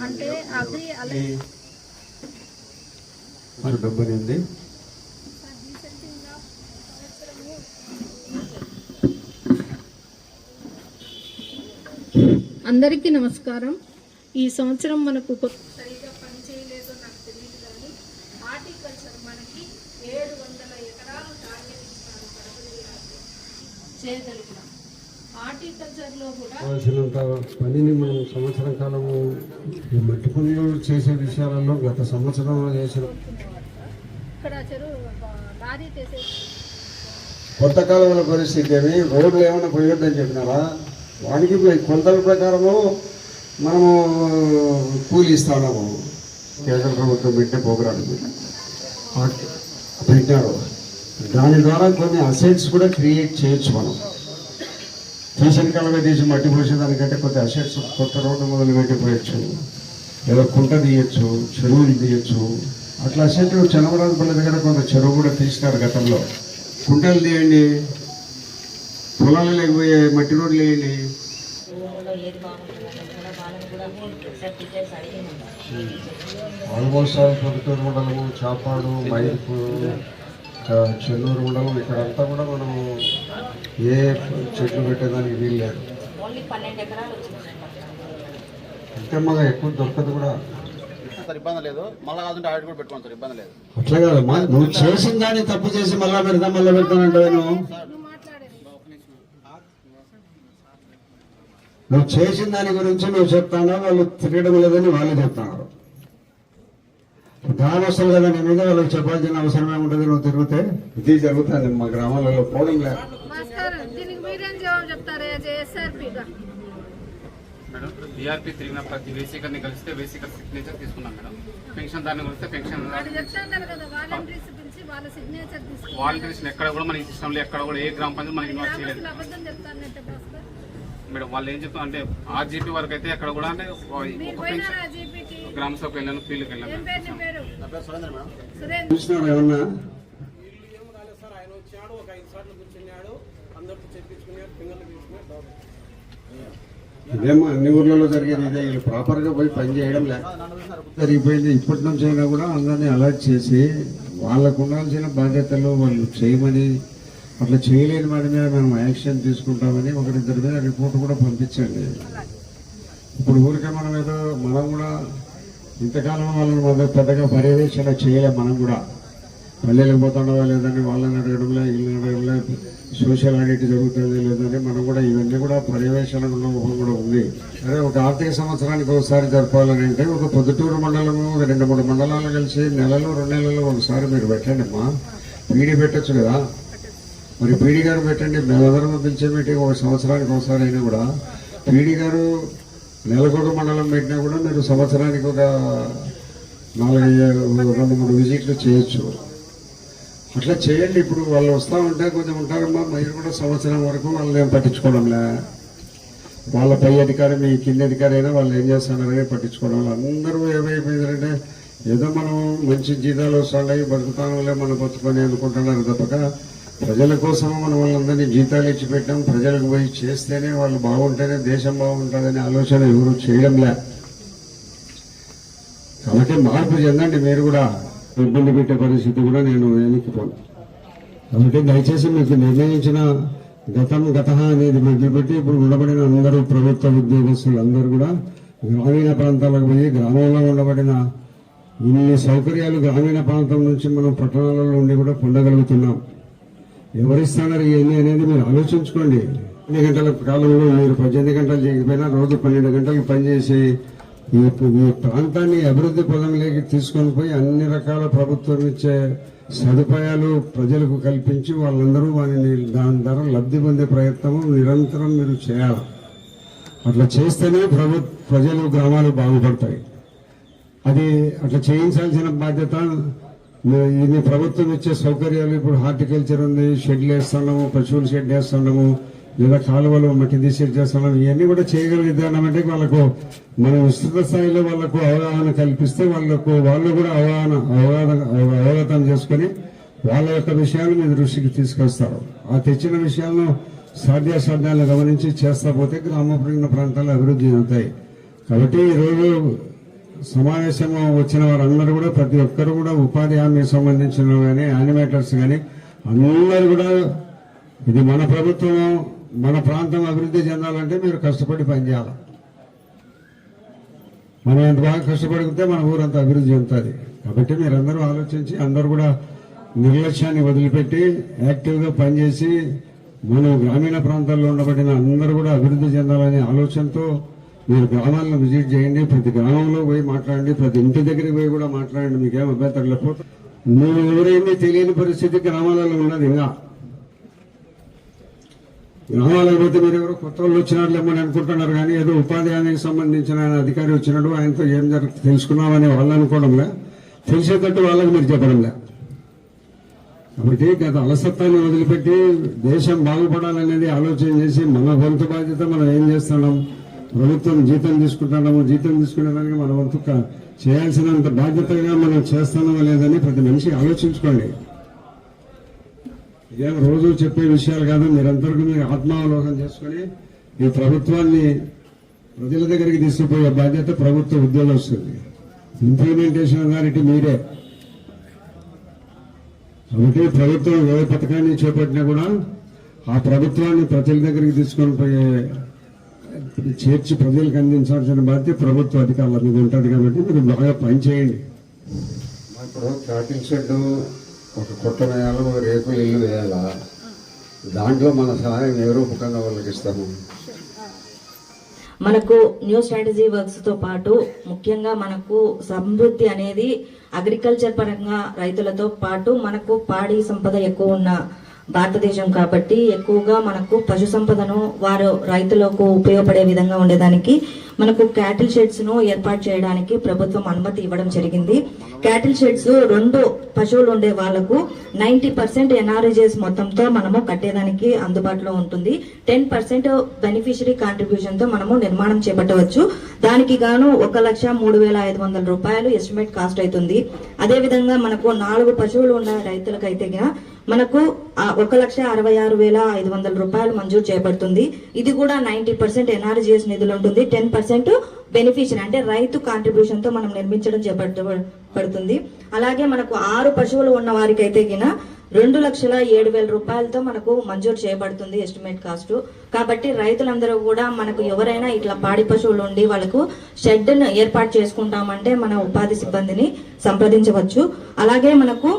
అంటే అగ్రి అలై మరి డబ్బు అనేది అందరికీ నమస్కారం. ఈ సంవత్సరం మనకు కొత్త సరిగా పని చేయలేదో నాకు తెలియదు కానీ హార్టికల్చర్ మనకి ఏడు వందల ఎకరాలు టార్గెట్ ఇచ్చినారు కడప జిల్లాకి చేయగలిగినాం హార్టికల్చర్లో కూడా కావాల్సినంత పనిని మనం సంవత్సరం కాలము ఈ మట్టి పనులు చేసే విషయాలలో గత సంవత్సరం చేసిన కొత్త కాలంలో పరిస్థితి ఏమి రోడ్లు ఏమైనా పోయొద్దని చెప్పినారా? వానికి పోయి కొలతల ప్రకారము మనము కూలి ఇస్తున్నాము కేంద్ర ప్రభుత్వం పెట్టే ప్రోగ్రామ్ పెట్టారు దాని ద్వారా కొన్ని అసెట్స్ కూడా క్రియేట్ చేయొచ్చు మనం. కాలంలో తీసి మట్టి పోసేదానికంటే కొద్ది అసెట్స్ కొత్త రోడ్డు మొదలు పెట్టిపోయచ్చు ఏదో కుంట తీయచ్చు చెరువులు తీయచ్చు. అట్లా అసెట్ చనమరాజపల్లి దగ్గర కొంత చెరువు కూడా తీసినారు గతంలో. కుంటలు తీయండి పొలాలు లేకపోయే మట్టి రోడ్లు వేయండి. అడిగినాం ఆల్మోస్ట్ ఆల్ పొద్దుటూరు మండలము చాపాడు మైపు చెన్నూరు మండలం ఇక్కడంతా కూడా మనము ఏ చెట్లు పెట్టేదానికి వీలు లేదు. అంటే మాకు ఎక్కువ దొరకదు కూడా. సార్ ఇబ్బంది లేదు. మళ్ళీ కాదంటే ఆడిట్ కూడా పెట్టుకోండి సార్ ఇబ్బంది లేదు. అట్లా కాదమ్మా నువ్వు చేసిన దాన్ని తప్పు చేసి మళ్ళా పెడతా మళ్ళా పెడతానంటే నువ్వు? నువ్వు మాట్లాడేది. నువ్వు చేసిన దాని గురించి నువ్వు చెప్తానా వాళ్ళు తిరగడం లేదని వాళ్ళు చెప్తున్నారు. గ్రామస్తులు కదా నీ మీద వాళ్ళకి చెప్పాల్సిన అవసరమే ఉంటుంది నువ్వు తిరిగితే? ఇది జరుగుతుంది మా గ్రామాలలో పోవడం లేదు మేడం తిరిగిన ప్రతి కలిస్తే సిగ్నేచర్ తీసుకున్నాం మేడం. పెన్షన్ దాన్ని కలిస్తే పెన్షన్ అది చెప్తాను కదా వాలంటీర్స్ పిలిచి వాళ్ళ సిగ్నేచర్ తీసుకుని వాలంటీర్స్ ఎక్కడ కూడా సిస్టంలో ఎక్కడ కూడా ఏ గ్రామ పంచాయతీ మనకి ఇన్వాల్వ్ చేయలేదు. మేడం వాళ్ళు ఏం చెప్తాం అంటే ఆర్జీపీ వరకు అయితే ఎక్కడ కూడా అంటే ఒక పెన్షన్ గ్రామ సభకు వెళ్ళాను ఫీల్డ్కి వెళ్ళాను. చూసినారు ఏమన్నా ఏం రాలేదు సార్ ఆయన వచ్చాడు ఒక ఐదు సార్లు కూర్చున్నాడు అందరితో చెప్పించుకున్నాడు ఫింగర్లు తీసుకున్నాడు డౌట్ ఇదేమో అన్ని ఊర్లలో జరిగేది ఇదే. వీళ్ళు ప్రాపర్గా పోయి పని చేయడం లేదు జరిగిపోయింది. ఇప్పటి నుంచి అయినా కూడా అందరినీ అలర్ట్ చేసి వాళ్ళకు ఉండాల్సిన బాధ్యతలు వాళ్ళు చేయమని అట్లా చేయలేని వాడి మీద మేము యాక్షన్ తీసుకుంటామని ఒకరిద్దరి మీద రిపోర్ట్ కూడా పంపించండి. ఇప్పుడు ఊరికే మనం ఏదో మనం కూడా ఇంతకాలం వాళ్ళని మనం పెద్దగా పర్యవేక్షణ చేయలేం మనం కూడా. పల్లెలకు పోతుండవా లేదని వాళ్ళని అడగడంలో వీళ్ళని అడగడంలో సోషల్ ఆడిట్ జరుగుతుంది లేదని మనం కూడా ఇవన్నీ కూడా పర్యవేక్షణ లోపం కూడా ఉంది. అదే ఒక ఆర్థిక సంవత్సరానికి ఒకసారి జరపాలని అంటే ఒక పొద్దుటూరు మండలము ఒక రెండు మూడు మండలాలు కలిసి నెలలో రెండు నెలలు ఒకసారి మీరు పెట్టండి అమ్మా. పీడీ పెట్టచ్చు కదా. మరి పీడీ గారు పెట్టండి. మేమందరం పిలిచే మీటింగ్ ఒక సంవత్సరానికి ఒకసారి అయినా కూడా. పీడీ గారు నెలకొక మండలం పెట్టినా కూడా మీరు సంవత్సరానికి ఒక నాలుగైదు రెండు మూడు విజిట్లు చేయొచ్చు. అట్లా చేయండి. ఇప్పుడు వాళ్ళు వస్తూ ఉంటే కొంచెం ఉంటారమ్మా. మీరు కూడా సంవత్సరం వరకు వాళ్ళని ఏం పట్టించుకోవడంలే. వాళ్ళ పై అధికారి మీ కింది అధికారి అయినా వాళ్ళు ఏం చేస్తున్నారని పట్టించుకోవడం లేదు. అందరూ ఏమైపోయిందంటే ఏదో మనం మంచి జీతాలు వస్తాయి బతుకుతానులే మనం బతుకొని అనుకుంటున్నారు తప్పక. ప్రజల కోసం మనం వాళ్ళందరినీ జీతాలు ఇచ్చి పెట్టాం. ప్రజలకు పోయి చేస్తేనే వాళ్ళు బాగుంటేనే దేశం బాగుంటుందనే ఆలోచన ఎవరు చేయడం లే. కాబట్టి మార్పు చెందండి మీరు కూడా. ఇబ్బంది పెట్టే పరిస్థితి కూడా నేను వెనక్కిపోను కాబట్టి దయచేసి మీకు నిర్ణయించిన గతం గత అనేది మొదలుపెట్టి ఇప్పుడు ఉండబడిన అందరూ ప్రభుత్వ ఉద్యోగస్తులు అందరూ కూడా గ్రామీణ ప్రాంతాలకు పోయి గ్రామంలో ఉండబడిన ఇన్ని సౌకర్యాలు గ్రామీణ ప్రాంతం నుంచి మనం పట్టణాలలో ఉండి కూడా పొందగలుగుతున్నాం. ఎవరిస్తున్నారు ఇవన్నీ అనేది మీరు ఆలోచించుకోండి. ఎన్ని గంటల కాలంలో మీరు పద్దెనిమిది గంటలు చేయకపోయినా రోజు పన్నెండు గంటలు పనిచేసి ఈ ఈ ప్రాంతాన్ని అభివృద్ధి పదంలోకి తీసుకొని పోయి అన్ని రకాల ప్రభుత్వం ఇచ్చే సదుపాయాలు ప్రజలకు కల్పించి వాళ్ళందరూ వారిని దాని ద్వారా లబ్ధి పొందే ప్రయత్నం నిరంతరం మీరు చేయాలి. అట్లా చేస్తేనే ప్రభు ప్రజలు గ్రామాలు బాగుపడతాయి. అది అట్లా చేయించాల్సిన బాధ్యత ఇది ప్రభుత్వం ఇచ్చే సౌకర్యాలు ఇప్పుడు హార్టికల్చర్ ఉంది షెడ్లు వేస్తున్నాము పశువులు షెడ్ వేస్తున్నాము లేదా కాలువలు మట్టి తీసి చేస్తున్నాము ఇవన్నీ కూడా చేయగల విధానం వాళ్ళకు మనం విస్తృత స్థాయిలో వాళ్ళకు అవగాహన కల్పిస్తే వాళ్ళకు వాళ్ళు కూడా అవగాహన అవగాహన అవగతం చేసుకొని వాళ్ళ యొక్క విషయాలు మీ దృష్టికి తీసుకొస్తారు. ఆ తెచ్చిన విషయాలను సాధ్యాసాధ్యాలను గమనించి చేస్తా పోతే గ్రామ ప్రాంతాలు అభివృద్ధి చెందుతాయి. కాబట్టి ఈరోజు సమావేశం వచ్చిన వారందరూ కూడా ప్రతి ఒక్కరు కూడా ఉపాధి హామీకి సంబంధించిన కానీ యానిమేటర్స్ కానీ అందరూ కూడా ఇది మన ప్రభుత్వం మన ప్రాంతం అభివృద్ధి చెందాలంటే మీరు కష్టపడి పనిచేయాలి. మనం ఎంత బాగా కష్టపడితే మన ఊరంతా అభివృద్ధి చెందుతుంది. కాబట్టి మీరందరూ ఆలోచించి అందరూ కూడా నిర్లక్ష్యాన్ని వదిలిపెట్టి యాక్టివ్గా పనిచేసి మనం గ్రామీణ ప్రాంతాల్లో ఉండబడిన అందరూ కూడా అభివృద్ధి చెందాలనే ఆలోచనతో మీరు గ్రామాలను విజిట్ చేయండి ప్రతి గ్రామంలో పోయి మాట్లాడండి ప్రతి ఇంటి దగ్గరికి పోయి కూడా మాట్లాడండి మీకేం అభ్యంతరం లేకపోతే. మీరు ఎవరైంది తెలియని పరిస్థితి గ్రామాలలో ఉన్నది ఇంకా. గ్రామాలకు పోతే మీరు ఎవరో కొత్త వాళ్ళు వచ్చినారులేమని అనుకుంటున్నారు కానీ ఏదో ఉపాధి హామీకి సంబంధించిన ఆయన అధికారి వచ్చినట్టు ఆయనతో ఏం జరుగుతుంది తెలుసుకున్నామని వాళ్ళు అనుకోవడంలే. తెలిసేటట్టు వాళ్ళకి మీరు చెప్పడంలే. కాబట్టి గత అలసత్వాన్ని వదిలిపెట్టి దేశం బాగుపడాలనేది ఆలోచన చేసి మన వంతు బాధ్యత మనం ఏం చేస్తున్నాం? ప్రభుత్వం జీతం తీసుకుంటున్నాము జీతం తీసుకునేదానికి మన వంతు చేయాల్సినంత బాధ్యతగా మనం చేస్తున్నామా లేదని ప్రతి మనిషి ఆలోచించుకోండి. ఇదేం రోజు చెప్పే విషయాలు కాదు మీరందరికీ మీరు ఆత్మావలోకం చేసుకుని ఈ ప్రభుత్వాన్ని ప్రజల దగ్గరికి తీసుకుపోయే బాధ్యత ప్రభుత్వ ఉద్యోగం వస్తుంది. ఇంప్లిమెంటేషన్ అథారిటీ మీరే. కాబట్టి ప్రభుత్వం ఏ పథకాన్ని చేపట్టినా కూడా ఆ ప్రభుత్వాన్ని ప్రజల దగ్గరికి తీసుకొని పోయే చేర్చి ప్రజలకు అందించాల్సిన బాధ్యత ప్రభుత్వ అధికారుల మీద ఉంటుంది కాబట్టి మీరు బాగా పనిచేయండి. ఇప్పుడు చాటిల్ షెడ్ ఒక కొట్ట వేయాలి ఒక రేకులు ఇల్లు వేయాలా? దాంట్లో మన సహాయం ఏ రూపకంగా వాళ్ళకి ఇస్తాము? మనకు న్యూ స్ట్రాటజీ వర్క్స్తో పాటు ముఖ్యంగా మనకు సమృద్ధి అనేది అగ్రికల్చర్ పరంగా రైతులతో పాటు మనకు పాడి సంపద ఎక్కువ ఉన్న భారతదేశం కాబట్టి ఎక్కువగా మనకు పశు సంపదను వారు రైతులకు ఉపయోగపడే విధంగా ఉండేదానికి మనకు క్యాటిల్ షెడ్స్ను ఏర్పాటు చేయడానికి ప్రభుత్వం అనుమతి ఇవ్వడం జరిగింది. క్యాటిల్ షెడ్స్ రెండు పశువులు ఉండే వాళ్ళకు నైన్టీ పర్సెంట్ ఎన్ఆర్జెస్ మొత్తంతో మనము కట్టేదానికి అందుబాటులో ఉంటుంది. టెన్ పర్సెంట్ బెనిఫిషరీ కాంట్రిబ్యూషన్తో మనము నిర్మాణం చేపట్టవచ్చు. దానికి గాను ఒక లక్ష మూడు వేల ఐదు వందల రూపాయలు ఎస్టిమేట్ కాస్ట్ అవుతుంది. అదే విధంగా మనకు నాలుగు పశువులు ఉన్న రైతులకైతే మనకు ఒక లక్ష అరవై ఆరు వేల ఐదు వందల రూపాయలు మంజూరు చేయబడుతుంది ఇది కూడా నైన్టీ పర్సెంట్ ఎన్ఆర్జీఎస్ నిధులు ఉంటుంది. టెన్ పర్సెంట్ బెనిఫిషియర్ అంటే రైతు కాంట్రిబ్యూషన్తో మనం నిర్మించడం చేపట్టబడుతుంది. అలాగే మనకు ఆరు పశువులు ఉన్న వారికి అయితే గిన రెండు లక్షల ఏడు వేల రూపాయలతో మనకు మంజూరు చేయబడుతుంది ఎస్టిమేట్ కాస్ట్ కాబట్టి రైతులందరూ కూడా మనకు ఎవరైనా ఇట్లా పాడి పశువులు ఉండి వాళ్ళకు షెడ్ను ఏర్పాటు చేసుకుంటామంటే మన ఉపాధి సిబ్బందిని సంప్రదించవచ్చు. అలాగే మనకు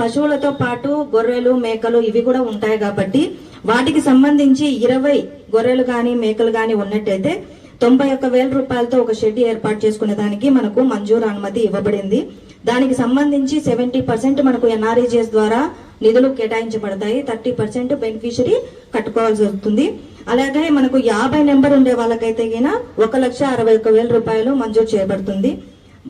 పశువులతో పాటు గొర్రెలు మేకలు ఇవి కూడా ఉంటాయి కాబట్టి వాటికి సంబంధించి ఇరవై గొర్రెలు కానీ మేకలు కానీ ఉన్నట్టయితే తొంభై ఒక్క వేల రూపాయలతో ఒక షెడ్ ఏర్పాటు చేసుకునే దానికి మనకు మంజూరు అనుమతి ఇవ్వబడింది. దానికి సంబంధించి సెవెంటీ పర్సెంట్ మనకు ఎన్ఆర్ఈజిఎస్ ద్వారా నిధులు కేటాయించబడతాయి. థర్టీ పర్సెంట్ బెనిఫిషరీ కట్టుకోవాల్సి వస్తుంది. అలాగే మనకు యాభై నెంబర్ ఉండే వాళ్ళకైతే గిన ఒక లక్ష అరవై ఒక్క వేల రూపాయలు మంజూరు చేయబడుతుంది.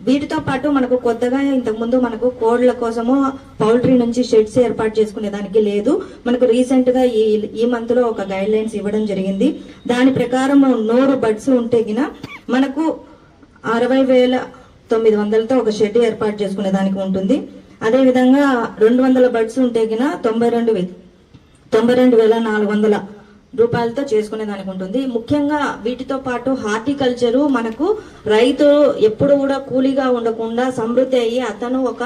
వీటితో పాటు మనకు కొత్తగా ఇంతకుముందు మనకు కోడ్ల కోసము పౌల్ట్రీ నుంచి షెడ్స్ ఏర్పాటు చేసుకునే దానికి లేదు. మనకు రీసెంట్గా ఈ ఈ మంత్లో ఒక గైడ్ లైన్స్ ఇవ్వడం జరిగింది. దాని ప్రకారం నూరు బడ్స్ ఉంటే గిన మనకు అరవై వేల తొమ్మిది వందలతో ఒక షెడ్ ఏర్పాటు చేసుకునే దానికి ఉంటుంది. అదే విధంగా రెండు వందల బడ్స్ ఉంటే గిన తొంభై రెండు వే- తొంభై రెండు వేల నాలుగు వందల రూపాయలతో చేసుకునే దానికి ఉంటుంది. ముఖ్యంగా వీటితో పాటు హార్టికల్చరు మనకు రైతు ఎప్పుడు కూడా కూలీగా ఉండకుండా సమృద్ధి అయ్యి అతను ఒక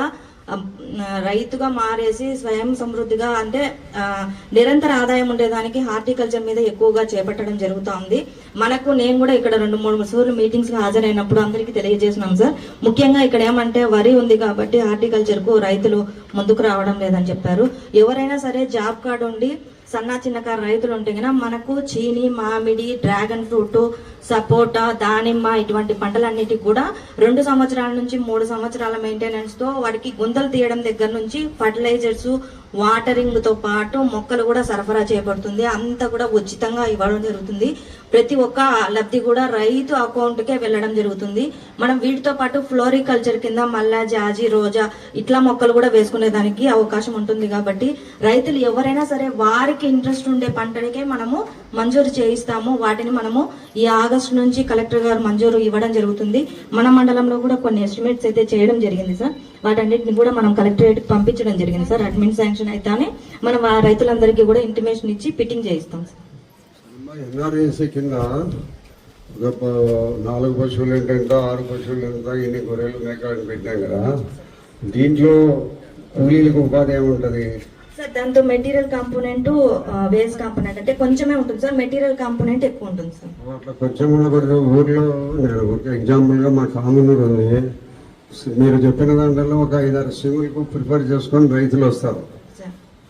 రైతుగా మారేసి స్వయం సమృద్ధిగా అంటే నిరంతర ఆదాయం ఉండేదానికి హార్టికల్చర్ మీద ఎక్కువగా చేపట్టడం జరుగుతోంది మనకు నేను కూడా ఇక్కడ రెండు మూడు సార్లు మీటింగ్స్ హాజరైనప్పుడు అందరికీ తెలియజేసినాం సార్. ముఖ్యంగా ఇక్కడ ఏమంటే వరి ఉంది కాబట్టి హార్టికల్చర్కు రైతులు ముందుకు రావడం లేదని చెప్పారు. ఎవరైనా సరే జాబ్ కార్డు ఉండి సన్న చిన్నకారు రైతులు ఉంటే గన మనకు చీని మామిడి డ్రాగన్ ఫ్రూట్ సపోటా దానిమ్మ ఇటువంటి పంటలన్నిటికి కూడా రెండు సంవత్సరాల నుంచి మూడు సంవత్సరాల మెయింటెనెన్స్తో వాటికి గుంతలు తీయడం దగ్గర నుంచి ఫర్టిలైజర్స్ వాటరింగ్తో పాటు మొక్కలు కూడా సరఫరా చేయబడుతుంది. అంతా కూడా ఉచితంగా ఇవ్వడం జరుగుతుంది. ప్రతి ఒక్క లబ్ధి కూడా రైతు అకౌంట్ కే వెళ్ళడం జరుగుతుంది. మనం వీటితో పాటు ఫ్లోరికల్చర్ కింద మల్లా జాజి రోజా ఇట్లా మొక్కలు కూడా వేసుకునే దానికి అవకాశం ఉంటుంది కాబట్టి రైతులు ఎవరైనా సరే వారికి ఇంట్రెస్ట్ ఉండే పంటలకే మనము మంజూరు చేయిస్తాము. వాటిని మనము ఈ ఆగస్టు నుంచి కలెక్టర్ గారు మంజూరు ఇవ్వడం జరుగుతుంది. మన మండలంలో కూడా కొన్ని ఎస్టిమేట్స్ అయితే చేయడం జరిగింది సార్. వాటన్నిటిని కూడా మనం కలెక్టరేట్ పంపించడం జరిగింది సార్. అడ్మిన్ శాంక్షన్ అయితేనే మనం ఆ రైతులందరికీ కూడా ఇంటిమేషన్ ఇచ్చి ఫిట్టింగ్ చేయిస్తాం సార్. ఎన్ఆర్ఏసీ కింద ఒక నాలుగు పశువులు ఎంత ఆరు పశువులు ఎంత ఇన్ని గొర్రెలు మేకలు పెట్టాం కదా. దీంట్లో కూలీలకు ఉపాధి ఏముంటది? సార్ దాంతో మెటీరియల్ కాంపోనెంట్ వేస్ట్ కాంపోనెంట్ అంటే కొంచెమే ఉంటుంది సార్. మెటీరియల్ కాంపోనెంట్ ఎక్కువ ఉంటుంది సార్. అట్లా కొంచెం ఊర్లో ఎగ్జాంపుల్గా మా కామనూరు ఉంది. మీరు చెప్పిన దాంట్లో ఒక ఐదారు సిమ్లకు ప్రిపేర్ చేసుకొని రైతులు వస్తారు.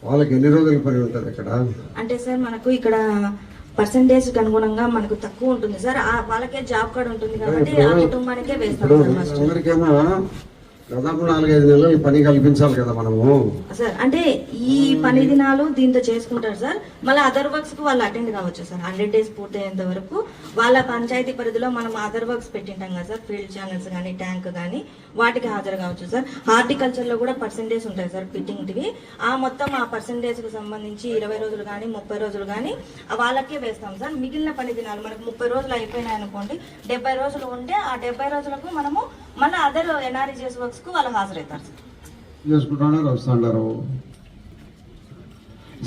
వాళ్ళకి ఎన్ని రోజుల పని ఉంటుంది ఇక్కడ అంటే సార్ మనకు ఇక్కడ పర్సంటేజ్ అనుగుణంగా మనకు తక్కువ ఉంటుంది సార్. ఆ వాళ్ళకే జాబ్ కార్డ్ ఉంటుంది కాబట్టి ఆ కుటుంబానికే వేస్తాం ఇప్పుడు సార్ మస్ట్ అందరికేమో దాదాపు నాలుగైదు నెలలు పని కల్పించాలి కదా మనము. సార్ అంటే ఈ పని దినాలు దీంతో చేసుకుంటారు సార్. మళ్ళీ అదర్ వర్క్స్కు వాళ్ళు అటెండ్ కావచ్చు సార్. హండ్రెడ్ డేస్ పూర్తయ్యేంత వరకు వాళ్ళ పంచాయతీ పరిధిలో మనం అదర్ వర్క్స్ పెట్టింటాం కదా సార్. ఫీల్డ్ ఛానల్స్ కానీ ట్యాంక్ కానీ వాటికి హాజరు కావచ్చు సార్. హార్టికల్చర్లో కూడా పర్సంటేజ్ ఉంటాయి సార్ ఫిట్టింగ్ ఆ మొత్తం ఆ పర్సంటేజ్కు సంబంధించి ఇరవై రోజులు కానీ ముప్పై రోజులు కానీ వాళ్ళకే వేస్తాం సార్. మిగిలిన పని దినాలు మనకు ముప్పై రోజులు అయిపోయినాయి అనుకోండి డెబ్బై రోజులు ఉంటే ఆ డెబ్బై రోజులకు మనము మళ్ళీ అదర్ ఎన్ఆర్జీఎస్ వర్క్స్కు వాళ్ళు హాజరవుతారు సార్. చేసుకుంటున్నారు వస్తున్నారు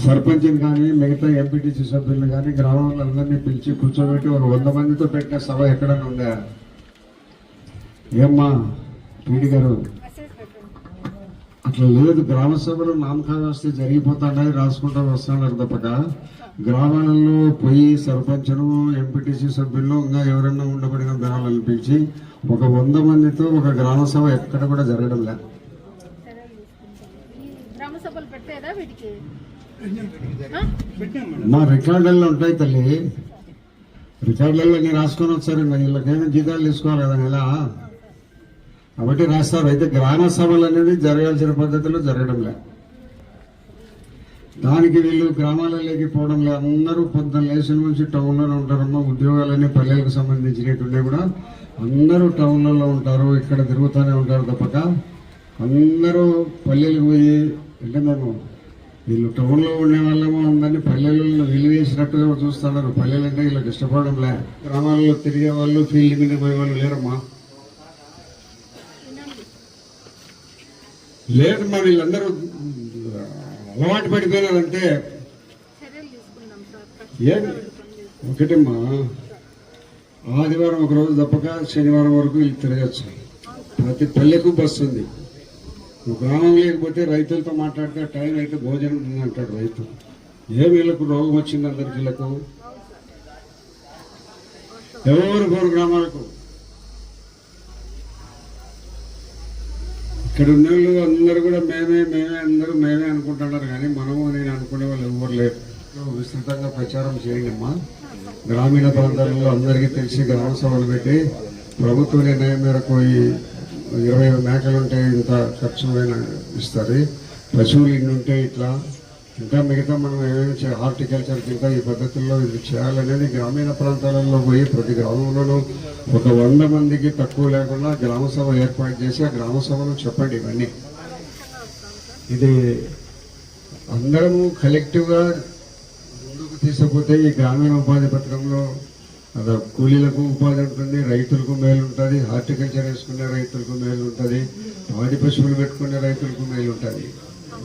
సర్పంచ్ని కానీ మిగతా ఎంపీటీసీ సభ్యులు కానీ గ్రామంలో అందరినీ పిలిచి కూర్చోబెట్టి ఒక వంద మందితో పెట్టిన సభ ఎక్కడన్నా ఉందా? ఏమ్మా పీడి గారు అట్లా లేదు. గ్రామ సభలు నామకావస్థ జరిగిపోతున్నాయి రాసుకుంటూ వస్తున్నారు తప్పక గ్రామాలలో పోయి సర్పంచ్ను ఎంపీటీసీ సభ్యులు ఇంకా ఎవరన్నా ఉండబడిన గ్రామాలను పిలిచి ఒక వంద మందితో ఒక గ్రామ సభ ఎక్కడ కూడా జరగడం లేదు గ్రామ సభలు పెట్టేదా వీటికి? మా రికార్డుల్లో ఉంటాయి తల్లి. రికార్డులలో నేను రాసుకొని వచ్చారు మరి వీళ్ళకేమైనా జీతాలు తీసుకోవాలి కదా నెల కాబట్టి రాస్తారు. అయితే గ్రామ సభలు అనేది జరగాల్సిన పద్ధతిలో జరగడం లే. దానికి వీళ్ళు గ్రామాలలోకి పోవడం లే. అందరూ పొద్దున్న లేచిన నుంచి టౌన్లోనే ఉంటారమ్మా. ఉద్యోగాలన్నీ పల్లెలకు సంబంధించినటువంటి కూడా అందరూ టౌన్లలో ఉంటారు. ఇక్కడ తిరుగుతూనే ఉంటారు తప్పక. అందరూ పల్లెలకు పోయి అంటే మేము వీళ్ళు టౌన్లో ఉండే వాళ్ళము అందరినీ పల్లెలలో విలువేసినట్టుగా చూస్తున్నారు. పల్లెలంటే వీళ్ళకి ఇష్టపడడం లే. గ్రామాల్లో తిరిగే వాళ్ళు ఫీల్డ్ మీద పోయే వాళ్ళు లేరమ్మా. లేదు మరి వీళ్ళందరూ అలవాటు పడిపోయినారంటే ఏం? ఒకటమ్మా ఆదివారం ఒక రోజు తప్పక శనివారం వరకు వీళ్ళు తిరగచ్చు. ప్రతి పల్లెకు బస్సు ఉంది. నువ్వు గ్రామం లేకపోతే రైతులతో మాట్లాడితే టైం అయితే భోజనం ఉంది అంటాడు రైతు. ఏ వీళ్ళకు రోగం వచ్చింది అందరికి వీళ్ళకు? ఎవరు కోరు గ్రామాలకు? ఇక్కడ ఉన్న వాళ్ళు అందరూ కూడా మేమే మేమే అందరూ మేమే అనుకుంటున్నారు కానీ మనము నేను అనుకునే వాళ్ళు ఎవరు లేరు. విస్తృతంగా ప్రచారం చేయండి అమ్మా గ్రామీణ ప్రాంతాలలో అందరికీ తెలిసి గ్రామ సభలు పెట్టి ప్రభుత్వ నిర్ణయం మేరకు ఈ ఇరవై మేకలు ఉంటే ఇంత ఖర్చు ఇస్తారు. పశువులు ఇన్ని ఉంటే ఇట్లా ఇంకా మిగతా మనం ఏమేమి హార్టికల్చర్ ఇంకా ఈ పద్ధతుల్లో ఇది చేయాలనేది గ్రామీణ ప్రాంతాలలో పోయి ప్రతి గ్రామంలోనూ ఒక వంద మందికి తక్కువ లేకుండా గ్రామ సభ ఏర్పాటు చేసి ఆ గ్రామ సభలో చెప్పండి ఇవన్నీ. ఇది అందరము కలెక్టివ్గా ముందుకు తీసుకుపోతే ఈ గ్రామీణ ఉపాధి పథకంలో అదే కూలీలకు ఉపాధి ఉంటుంది రైతులకు మేలు ఉంటుంది హార్టికల్చర్ వేసుకునే రైతులకు మేలు ఉంటుంది పాడి పశువులు పెట్టుకునే రైతులకు మేలు ఉంటుంది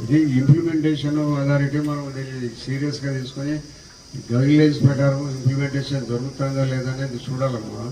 ఇది ఇంప్లిమెంటేషన్ అథారిటీ మనం దీన్ని సీరియస్గా తీసుకొని గైడ్ లైన్స్ ప్రకారం ఇంప్లిమెంటేషన్ జరుగుతుందా లేదా అనేది చూడాలమ్మా.